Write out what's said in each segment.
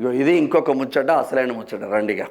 ఇగో ఇది ఇంకొక ముచ్చట అసలైన ముచ్చట రండిగా.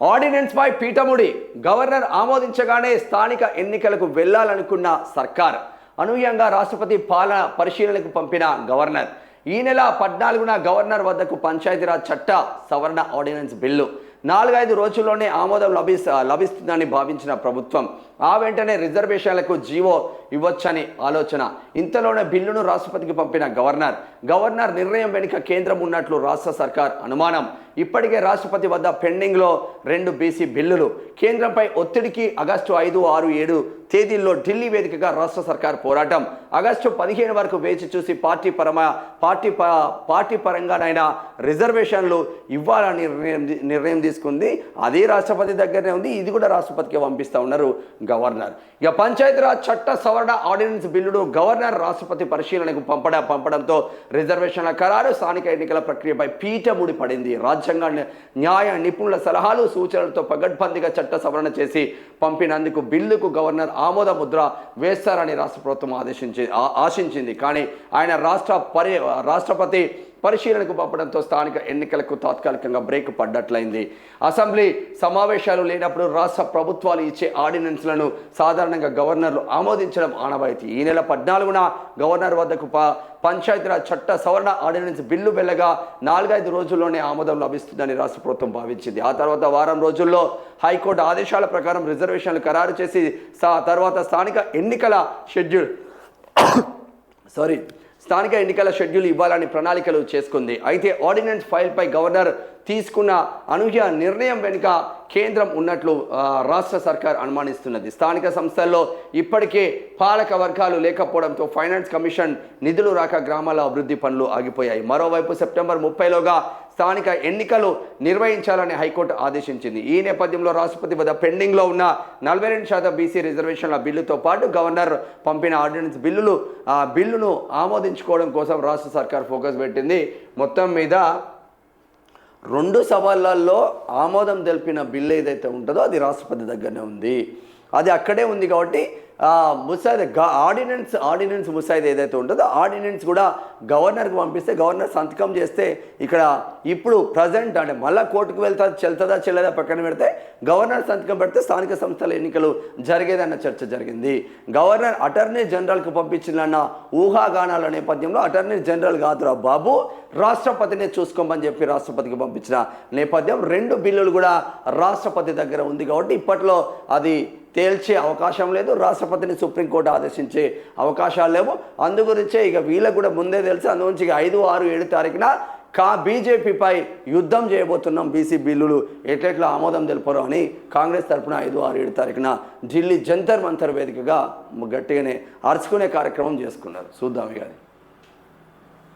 ఆర్డినెన్స్ బై పీఠముడి గవర్నర్ ఆమోదించగానే స్థానిక ఎన్నికలకు వెళ్ళాలనుకున్న సర్కార్ అనూహ్యంగా రాష్ట్రపతి పాలన పరిశీలనకు పంపిన గవర్నర్. ఈ నెల పద్నాలుగున గవర్నర్ వద్దకు పంచాయతీరాజ్ చట్ట సవరణ ఆర్డినెన్స్ బిల్లు. నాలుగైదు రోజుల్లోనే ఆమోదం లభిస్త లభిస్తుందని భావించిన ప్రభుత్వం ఆ వెంటనే రిజర్వేషన్లకు జీవో ఇవ్వొచ్చని ఆలోచన. ఇంతలోనే బిల్లును రాష్ట్రపతికి పంపిన గవర్నర్. గవర్నర్ నిర్ణయం వెనుక కేంద్రం ఉన్నట్లు రాష్ట్ర సర్కార్ అనుమానం. ఇప్పటికే రాష్ట్రపతి వద్ద పెండింగ్లో రెండు బీసీ బిల్లులు. కేంద్రంపై ఒత్తిడికి ఆగస్టు ఐదు ఆరు ఏడు తేదీల్లో ఢిల్లీ వేదికగా రాష్ట్ర సర్కార్ పోరాటం. ఆగస్టు పదిహేను వరకు వేచి చూసి పార్టీ పరమ పార్టీ ప పార్టీ పరంగానైనా రిజర్వేషన్లు ఇవ్వాలని నిర్ణయం నిర్ణయం తీసుకుంది. అదే రాష్ట్రపతి దగ్గరనే ఉంది. ఇది కూడా రాష్ట్రపతికి పంపిస్తూ ఉన్నారు గవర్నర్. ఇక పంచాయతీరాజ్ చట్ట సవరణ ఆర్డినెన్స్ బిల్లును గవర్నర్ రాష్ట్రపతి పరిశీలనకు పంపడ పంపడంతో రిజర్వేషన్ల ఖరారు స్థానిక ఎన్నికల ప్రక్రియపై పీఠముడి పడింది రాజ్యాంగ న్యాయ నిపుణుల సలహాలు సూచనలతో పగడ్బందీగా చట్ట సవరణ చేసి పంపినందుకు బిల్లుకు గవర్నర్ ఆమోద ముద్ర వేస్తారని రాష్ట్ర ప్రభుత్వం ఆదేశించి ఆశించింది. కానీ ఆయన రాష్ట్ర పరి రాష్ట్రపతి పరిశీలనకు పంపడంతో స్థానిక ఎన్నికలకు తాత్కాలికంగా బ్రేక్ పడ్డట్లయింది. అసెంబ్లీ సమావేశాలు లేనప్పుడు రాష్ట్ర ప్రభుత్వాలు ఇచ్చే ఆర్డినెన్స్లను సాధారణంగా గవర్నర్లు ఆమోదించడం ఆనవాయితీ. ఈ నెల పద్నాలుగున గవర్నర్ వద్దకు ప పంచాయతీరాజ్ చట్ట సవరణ ఆర్డినెన్స్ బిల్లు వెళ్ళగా నాలుగైదు రోజుల్లోనే ఆమోదం లభిస్తుందని రాష్ట్ర ప్రభుత్వం భావించింది. ఆ తర్వాత వారం రోజుల్లో హైకోర్టు ఆదేశాల ప్రకారం రిజర్వేషన్లు ఖరారు చేసి తర్వాత స్థానిక ఎన్నికల షెడ్యూల్ సారీ స్థానిక ఎన్నికల షెడ్యూల్ ఇవ్వాలని ప్రణాళికలు చేసుకుంది. అయితే ఆర్డినెన్స్ ఫైల్పై గవర్నర్ తీసుకున్న అనూహ్య నిర్ణయం వెనుక కేంద్రం ఉన్నట్లు రాష్ట్ర సర్కార్ అనుమానిస్తున్నది. స్థానిక సంస్థల్లో ఇప్పటికే పాలక వర్గాలు లేకపోవడంతో ఫైనాన్స్ కమిషన్ నిధులు రాక గ్రామాల అభివృద్ధి పనులు ఆగిపోయాయి. మరోవైపు సెప్టెంబర్ ముప్పైలోగా స్థానిక ఎన్నికలు నిర్వహించాలని హైకోర్టు ఆదేశించింది. ఈ నేపథ్యంలో రాష్ట్రపతి వద్ద పెండింగ్లో ఉన్న నలభై రెండు శాతం బీసీ రిజర్వేషన్ల బిల్లుతో పాటు గవర్నర్ పంపిన ఆర్డినెన్స్ బిల్లులు ఆ బిల్లును ఆమోదించుకోవడం కోసం రాష్ట్ర సర్కార్ ఫోకస్ పెట్టింది. మొత్తం మీద రెండు సవాళ్ళల్లో ఆమోదం తెలిపిన బిల్లు ఏదైతే ఉంటుందో అది రాష్ట్రపతి దగ్గరనే ఉంది. అది అక్కడే ఉంది కాబట్టి ముసాయిదా గా- ఆర్డినెన్స్ ఆర్డినెన్స్ ముసాయిదా ఏదైతే ఉంటుందో ఆర్డినెన్స్ కూడా గవర్నర్కి పంపిస్తే గవర్నర్ సంతకం చేస్తే ఇక్కడ ఇప్పుడు ప్రజెంట్ అంటే మళ్ళీ కోర్టుకు వెళ్తా చెల్తుందా చెల్లదా పక్కన పెడితే గవర్నర్ సంతకం పెడితే స్థానిక సంస్థల ఎన్నికలు జరిగేదన్న చర్చ జరిగింది. గవర్నర్ అటార్నీ జనరల్కు పంపించిన ఊహాగానాల నేపథ్యంలో అటార్నీ జనరల్ కాదురా బాబు రాష్ట్రపతినే చూసుకోమని చెప్పి రాష్ట్రపతికి పంపించిన నేపథ్యం. రెండు బిల్లులు కూడా రాష్ట్రపతి దగ్గర ఉంది కాబట్టి ఇప్పట్లో అది తేల్చే అవకాశం లేదు. రాష్ట్ర రాష్ట్రపతిని సుప్రీంకోర్టు ఆదేశించే అవకాశాలు లేవు. అందుగురించే ఇక వీళ్ళకు కూడా ముందే తెలుసు. అందుగురించి ఇక ఐదు ఆరు ఏడు తారీఖున కా బీజేపీపై యుద్ధం చేయబోతున్నాం బీసీ బిల్లులు. ఎట్లెట్లా ఆమోదం తెలుపరు అని కాంగ్రెస్ తరఫున ఐదు ఆరు ఏడు తారీఖున ఢిల్లీ జంతర్ మంతర్ వేదికగా గట్టిగానే అరుచుకునే కార్యక్రమం చేసుకున్నారు. చూద్దాం ఇక